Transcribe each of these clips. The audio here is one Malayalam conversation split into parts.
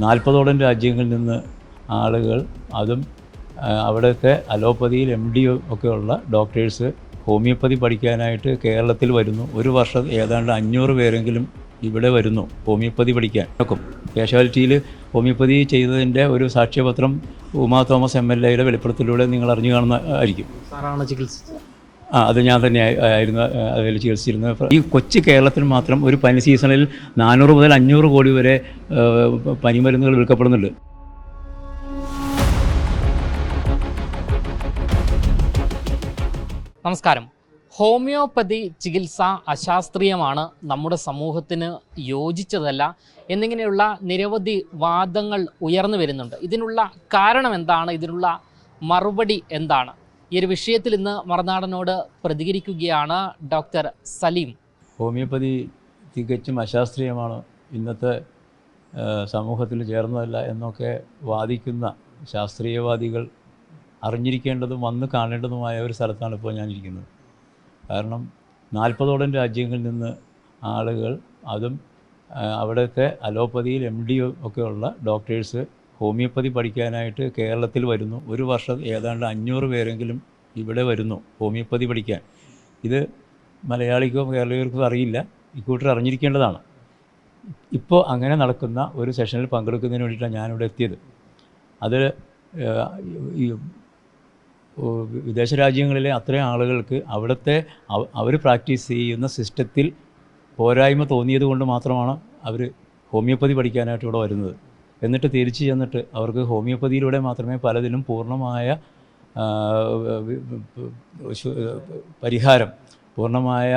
നാൽപ്പതോളം രാജ്യങ്ങളിൽ നിന്ന് ആളുകൾ അതും അവിടെയൊക്കെ അലോപ്പതിയിൽ എം ഡി ഒക്കെയുള്ള ഡോക്ടേഴ്സ് ഹോമിയോപ്പതി പഠിക്കാനായിട്ട് കേരളത്തിൽ വരുന്നു. ഒരു വർഷം ഏതാണ്ട് അഞ്ഞൂറ് പേരെങ്കിലും ഇവിടെ വരുന്നു ഹോമിയോപ്പതി പഠിക്കാൻ. നോക്കും കാഷ്വാലിറ്റിയിൽ ഹോമിയോപ്പതി ചെയ്തതിന്റെ ഒരു സാക്ഷ്യപത്രം ഉമാ തോമസ് എം എൽ എയുടെ വെളിപ്പെടുത്തലിലൂടെ നിങ്ങൾ അറിഞ്ഞു കാണുന്ന ആയിരിക്കും. സാറാണ് ചികിത്സിച്ചത്. അത് ഞാൻ തന്നെ ആയി- ആയിരുന്നു അതിൽ ചികിത്സിച്ചിരുന്നത്. ഈ കൊച്ചു കേരളത്തിൽ മാത്രം ഒരു പനി സീസണിൽ നാനൂറ് മുതൽ അഞ്ഞൂറ് കോടി വരെ പനിമരുന്നുകൾ വിൽക്കപ്പെടുന്നുണ്ട്. നമസ്കാരം. ഹോമിയോപ്പതി ചികിത്സ അശാസ്ത്രീയമാണ് നമ്മുടെ സമൂഹത്തിന് യോജിച്ചതല്ല എന്നിങ്ങനെയുള്ള നിരവധി വാദങ്ങൾ ഉയർന്നു വരുന്നുണ്ട്. ഇതിനുള്ള കാരണം എന്താണ്? ഇതിനുള്ള മറുപടി എന്താണ്? ഈ ഒരു വിഷയത്തിൽ ഇന്ന് മറുനാടനോട് പ്രതികരിക്കുകയാണ് ഡോക്ടർ സലീം. ഹോമിയോപ്പതി തികച്ചും അശാസ്ത്രീയമാണ്. ഇന്നത്തെ സമൂഹത്തിൽ ചേർന്നതല്ല എന്നൊക്കെ വാദിക്കുന്ന ശാസ്ത്രീയവാദികൾ അറിഞ്ഞിരിക്കേണ്ടതും വന്ന് കാണേണ്ടതുമായ ഒരു സ്ഥലത്താണ് ഇപ്പോൾ ഞാനിരിക്കുന്നത്. കാരണം നാൽപ്പതോളം രാജ്യങ്ങളിൽ നിന്ന് ആളുകൾ അതും അവിടെയൊക്കെ അലോപ്പതിയിൽ എം ഡി ഒക്കെയുള്ള ഡോക്ടേഴ്സ് ഹോമിയോപ്പതി പഠിക്കാനായിട്ട് കേരളത്തിൽ വരുന്നു. ഒരു വർഷം ഏതാണ്ട് അഞ്ഞൂറ് പേരെങ്കിലും ഇവിടെ വരുന്നു ഹോമിയോപ്പതി പഠിക്കാൻ. ഇത് മലയാളിക്കോ കേരളീയർക്കോ അറിയില്ല. ഇക്കൂട്ടർ അറിഞ്ഞിരിക്കേണ്ടതാണ്. ഇപ്പോൾ അങ്ങനെ നടക്കുന്ന ഒരു സെഷനിൽ പങ്കെടുക്കുന്നതിന് വേണ്ടിയിട്ടാണ് ഞാനിവിടെ എത്തിയത്. അത് ഈ വിദേശ രാജ്യങ്ങളിലെ അത്രയും ആളുകൾക്ക് അവിടുത്തെ അവർ പ്രാക്ടീസ് ചെയ്യുന്ന സിസ്റ്റത്തിൽ പോരായ്മ തോന്നിയത് കൊണ്ട് മാത്രമാണ് അവർ ഹോമിയോപ്പതി പഠിക്കാനായിട്ട് ഇവിടെ വരുന്നത്. എന്നിട്ട് തിരിച്ചു ചെന്നിട്ട് അവർക്ക് ഹോമിയോപ്പതിയിലൂടെ മാത്രമേ പലതിലും പൂർണമായ പരിഹാരം പൂർണമായ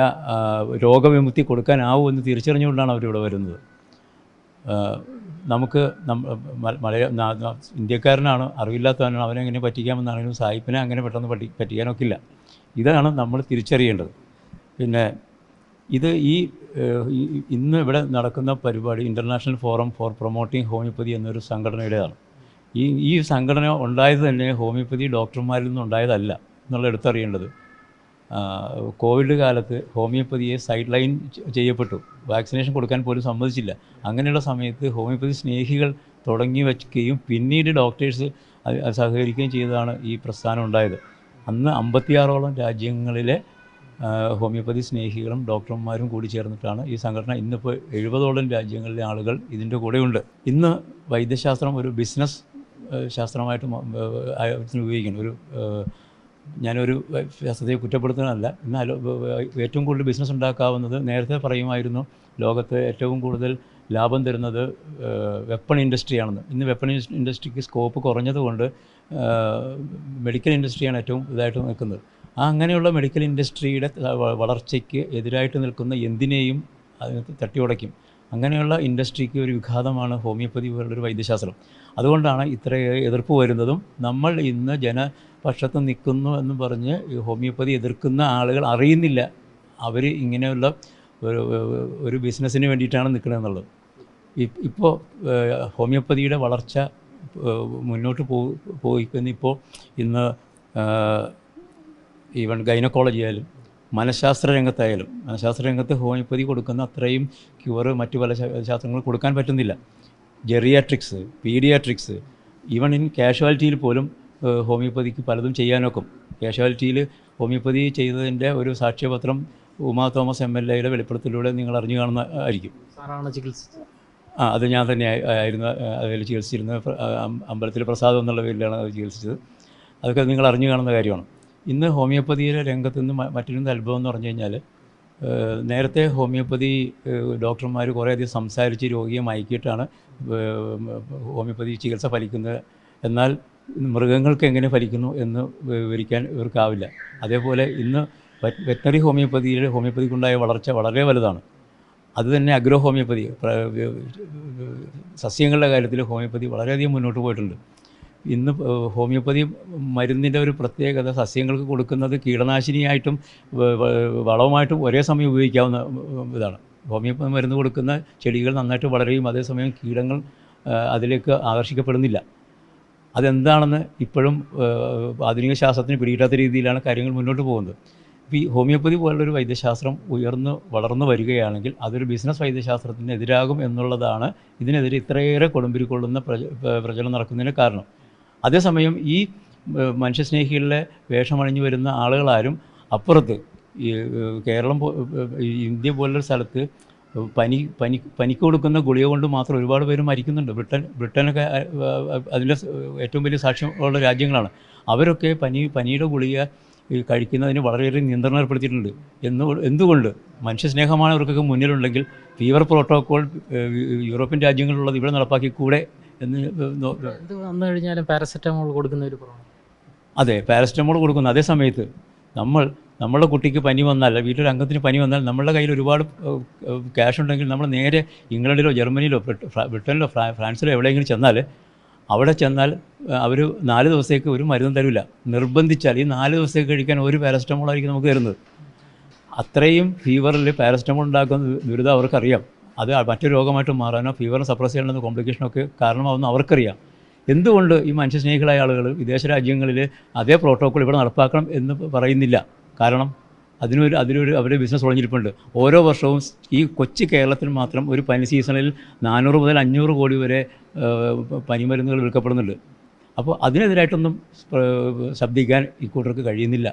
രോഗവിമുക്തി കൊടുക്കാനാവൂ എന്ന് തിരിച്ചറിഞ്ഞുകൊണ്ടാണ് അവരിവിടെ വരുന്നത്. നമുക്ക് മലയ ഇന്ത്യക്കാരനാണ് അറിവില്ലാത്തവനാണ് അവനെ എങ്ങനെ പറ്റിക്കാമെന്നാണെങ്കിലും സായിപ്പിനെ അങ്ങനെ പെട്ടെന്ന് പറ്റി പറ്റിക്കാനൊക്കില്ല. ഇതാണ് നമ്മൾ തിരിച്ചറിയേണ്ടത്. പിന്നെ ഇത് ഈ ഇന്ന് ഇവിടെ നടക്കുന്ന പരിപാടി international forum for promoting homeopathy എന്നൊരു സംഘടനയുടേതാണ്. ഈ ഈ സംഘടന ഉണ്ടായത് തന്നെ ഹോമിയോപ്പതി ഡോക്ടർമാരിൽ നിന്നുണ്ടായതല്ല എന്നുള്ള എടുത്തറിയേണ്ടത്. കോവിഡ് കാലത്ത് ഹോമിയോപ്പതിയെ സൈഡ് ലൈൻ ചെയ്യപ്പെട്ടു. വാക്സിനേഷൻ കൊടുക്കാൻ പോലും സമ്മതിച്ചില്ല. അങ്ങനെയുള്ള സമയത്ത് ഹോമിയോപ്പതി സ്നേഹികൾ തുടങ്ങി വയ്ക്കുകയും പിന്നീട് ഡോക്ടേഴ്സ് സഹകരിക്കുകയും ചെയ്തതാണ് ഈ പ്രസ്ഥാനം ഉണ്ടായത്. അന്ന് അമ്പത്തിയാറോളം രാജ്യങ്ങളിലെ ഹോമിയോപ്പതി സ്നേഹികളും ഡോക്ടർമാരും കൂടി ചേർന്നിട്ടാണ് ഈ സംഘടന ഇന്നിപ്പോൾ എഴുപതോളം രാജ്യങ്ങളിലെ ആളുകൾ ഇതിന്റെ കൂടെയുണ്ട്. ഇന്ന് വൈദ്യശാസ്ത്രം ഒരു ബിസിനസ് ശാസ്ത്രമായിട്ട് ഉപയോഗിക്കുന്നു. ഒരു ഞാനൊരു ശാസ്ത്രത്തെ കുറ്റപ്പെടുത്തുന്നതല്ല. എന്നാൽ ഏറ്റവും കൂടുതൽ ബിസിനസ് ഉണ്ടാക്കാവുന്നത് നേരത്തെ പറയുമായിരുന്നു ലോകത്ത് ഏറ്റവും കൂടുതൽ ലാഭം തരുന്നത് വെപ്പൺ ഇൻഡസ്ട്രിയാണെന്ന്. ഇന്ന് വെപ്പൺ ഇൻഡസ്ട്രിക്ക് സ്കോപ്പ് കുറഞ്ഞതുകൊണ്ട് മെഡിക്കൽ ഇൻഡസ്ട്രിയാണ് ഏറ്റവും ഇതായിട്ട് നിൽക്കുന്നത്. ആ അങ്ങനെയുള്ള മെഡിക്കൽ ഇൻഡസ്ട്രിയുടെ വളർച്ചയ്ക്ക് എതിരായിട്ട് നിൽക്കുന്ന എന്തിനേയും അതിനകത്ത് തട്ടിയുടയ്ക്കും. അങ്ങനെയുള്ള ഇൻഡസ്ട്രിക്ക് ഒരു വിഘാതമാണ് ഹോമിയോപ്പതി പോലുള്ളൊരു വൈദ്യശാസ്ത്രം. അതുകൊണ്ടാണ് ഇത്ര എതിർപ്പ് വരുന്നതും നമ്മൾ ഇന്ന് ജനപക്ഷത്ത് നിൽക്കുന്നു എന്ന് പറഞ്ഞ് ഹോമിയോപ്പതി എതിർക്കുന്ന ആളുകൾ അറിയുന്നില്ല. അവർ ഇങ്ങനെയുള്ള ഒരു ഒരു ബിസിനസ്സിന് വേണ്ടിയിട്ടാണ് നിൽക്കുന്നതെന്നുള്ളത് ഇപ്പോൾ ഹോമിയോപ്പതിയുടെ വളർച്ച മുന്നോട്ട് പോ പോയിക്കുന്നിപ്പോൾ ഇന്ന് ഈവൻ ഗൈനക്കോളജി ആയാലും മനഃശാസ്ത്ര രംഗത്തായാലും മനഃശാസ്ത്ര രംഗത്ത് ഹോമിയോപ്പതി കൊടുക്കുന്ന അത്രയും ക്യൂർ മറ്റു പല ശാസ്ത്രങ്ങൾ കൊടുക്കാൻ പറ്റുന്നില്ല. ജെറിയാട്രിക്സ് പീഡിയാട്രിക്സ് ഈവൺ ഇൻ കാഷ്വാലിറ്റിയിൽ പോലും ഹോമിയോപ്പതിക്ക് പലതും ചെയ്യാനൊക്കും. കാഷ്വാലിറ്റിയിൽ ഹോമിയോപ്പതി ചെയ്തതിന്റെ ഒരു സാക്ഷ്യപത്രം ഉമാ തോമസ് എം എൽ എയുടെ വെളിപ്പെടുത്തലിലൂടെ നിങ്ങൾ അറിഞ്ഞു കാണുന്ന ആയിരിക്കും. സാറാണ് ചികിത്സിച്ചത്. ആ അത് ഞാൻ തന്നെ ആയിരുന്നു അതിൽ ചികിത്സിച്ചിരുന്നത്. അമ്പലത്തിലെ പ്രസാദം എന്നുള്ള പേരിലാണ് അത് ചികിത്സിച്ചത്. അതൊക്കെ നിങ്ങൾ അറിഞ്ഞു കാണുന്ന കാര്യമാണ്. ഇന്ന് ഹോമിയോപ്പതിയിലെ രംഗത്ത് നിന്ന് മറ്റൊരു അത്ഭുതം എന്ന് പറഞ്ഞു കഴിഞ്ഞാൽ നേരത്തെ ഹോമിയോപ്പതി ഡോക്ടർമാർ കുറേയധികം സംസാരിച്ച് രോഗിയെ മയക്കിയിട്ടാണ് ഹോമിയോപ്പതി ചികിത്സ ഫലിക്കുന്നത്. എന്നാൽ മൃഗങ്ങൾക്ക് എങ്ങനെ ഫലിക്കുന്നു എന്ന് വിവരിക്കാൻ ഇവർക്കാവില്ല. അതേപോലെ ഇന്ന് വെറ്റനറി ഹോമിയോപ്പതിയിൽ ഹോമിയോപ്പതിക്കുണ്ടായ വളർച്ച വളരെ വലുതാണ്. അത് തന്നെ അഗ്രോ ഹോമിയോപ്പതി. സസ്യങ്ങളുടെ കാര്യത്തിൽ ഹോമിയോപ്പതി വളരെയധികം മുന്നോട്ട് പോയിട്ടുണ്ട്. ഇന്ന് ഹോമിയോപ്പതി മരുന്നിന്റെ ഒരു പ്രത്യേകത സസ്യങ്ങൾക്ക് കൊടുക്കുന്നത് കീടനാശിനിയായിട്ടും വളവുമായിട്ടും ഒരേ സമയം ഉപയോഗിക്കാവുന്ന ഇതാണ്. ഹോമിയോപ്പതി മരുന്ന് കൊടുക്കുന്ന ചെടികൾ നന്നായിട്ട് വളരുകയും അതേസമയം കീടങ്ങൾ അതിലേക്ക് ആകർഷിക്കപ്പെടുന്നില്ല. അതെന്താണെന്ന് ഇപ്പോഴും ആധുനിക ശാസ്ത്രത്തിന് പിടികിട്ടാത്ത രീതിയിലാണ് കാര്യങ്ങൾ മുന്നോട്ട് പോകുന്നത്. ഈ ഹോമിയോപ്പതി പോലുള്ളൊരു വൈദ്യശാസ്ത്രം ഉയർന്നു വളർന്നു വരികയാണെങ്കിൽ അതൊരു ബിസിനസ് വൈദ്യശാസ്ത്രത്തിന് എതിരാകും എന്നുള്ളതാണ് ഇതിനെതിരെ ഇത്രയേറെ കൊടുമ്പിരിക്കൊള്ളുന്ന പ്രച പ്രചരണം നടക്കുന്നതിന് കാരണം. അതേസമയം ഈ മനുഷ്യസ്നേഹികളിലെ വേഷമണിഞ്ഞു വരുന്ന ആളുകളാരും അപ്പുറത്ത് ഈ കേരളം ഇന്ത്യ പോലുള്ള സ്ഥലത്ത് പനി പനി പനിക്ക് കൊടുക്കുന്ന ഗുളിക കൊണ്ട് മാത്രം ഒരുപാട് പേര് മരിക്കുന്നുണ്ട്. ബ്രിട്ടൻ ബ്രിട്ടനൊക്കെ അതിന്റെ ഏറ്റവും വലിയ സാക്ഷ്യമുള്ള രാജ്യങ്ങളാണ്. അവരൊക്കെ പനി പനിയുടെ ഗുളിക ഈ കഴിക്കുന്നതിന് വളരെയേറെ നിയന്ത്രണം ഏർപ്പെടുത്തിയിട്ടുണ്ട് എന്ന് എന്തുകൊണ്ട്? മനുഷ്യസ്നേഹമാണ് അവർക്കൊക്കെ മുന്നിലുണ്ടെങ്കിൽ ഫീവർ പ്രോട്ടോകോൾ യൂറോപ്യൻ രാജ്യങ്ങളിലുള്ളത് ഇവിടെ നടപ്പാക്കി കൂടെ എന്ന് എന്ത് വന്നു കഴിഞ്ഞാലും പാരസെറ്റമോൾ കൊടുക്കുന്ന ഒരു പ്രോബ്ലം അതെ പാരസെറ്റമോൾ കൊടുക്കുന്നു. അതേ സമയത്ത് നമ്മൾ നമ്മളുടെ കുട്ടിക്ക് പനി വന്നാൽ വീട്ടിലൊരു അംഗത്തിന് പനി വന്നാൽ നമ്മളുടെ കയ്യിൽ ഒരുപാട് ക്യാഷ് ഉണ്ടെങ്കിൽ നമ്മൾ നേരെ ഇംഗ്ലണ്ടിലോ ജർമ്മനിയിലോ ബ്രിട്ടനിലോ ഫ്രാൻസിലോ എവിടെയെങ്കിലും ചെന്നാൽ അവിടെ ചെന്നാൽ അവർ നാല് ദിവസത്തേക്ക് ഒരു മരുന്നും തരില്ല നിർബന്ധിച്ചാൽ ഈ നാല് ദിവസത്തേക്ക് കഴിക്കാൻ ഒരു പാരസ്റ്റമോളായിരിക്കും നമുക്ക് തരുന്നത്. അത്രയും ഫീവറിൽ പാരസ്റ്റമോൾ ഉണ്ടാക്കുന്ന ദുരിതം അവർക്കറിയാം. അത് മറ്റു രോഗമായിട്ട് മാറാനോ ഫീവറിന് സപ്രസ് ചെയ്യണമെന്ന കോംപ്ലിക്കേഷനൊക്കെ കാരണമാവുന്ന അവർക്കറിയാം. എന്തുകൊണ്ട് ഈ മനുഷ്യസ്നേഹികളായ ആളുകൾ വിദേശ രാജ്യങ്ങളിൽ അതേ പ്രോട്ടോക്കോൾ ഇവിടെ നടപ്പാക്കണം എന്ന് പറയുന്നില്ല. കാരണം അതിനൊരു അതിനൊരു അവരുടെ ബിസിനസ് ഒളിഞ്ഞിരിപ്പുണ്ട്. ഓരോ വർഷവും ഈ കൊച്ചു കേരളത്തിൽ മാത്രം ഒരു പനി സീസണിൽ നാനൂറ് മുതൽ അഞ്ഞൂറ് കോടി വരെ പനിമരുന്നുകൾ വിൽക്കപ്പെടുന്നുണ്ട്. അപ്പോൾ അതിനെതിരായിട്ടൊന്നും ശബ്ദിക്കാൻ ഈ കൂട്ടർക്ക് കഴിയുന്നില്ല.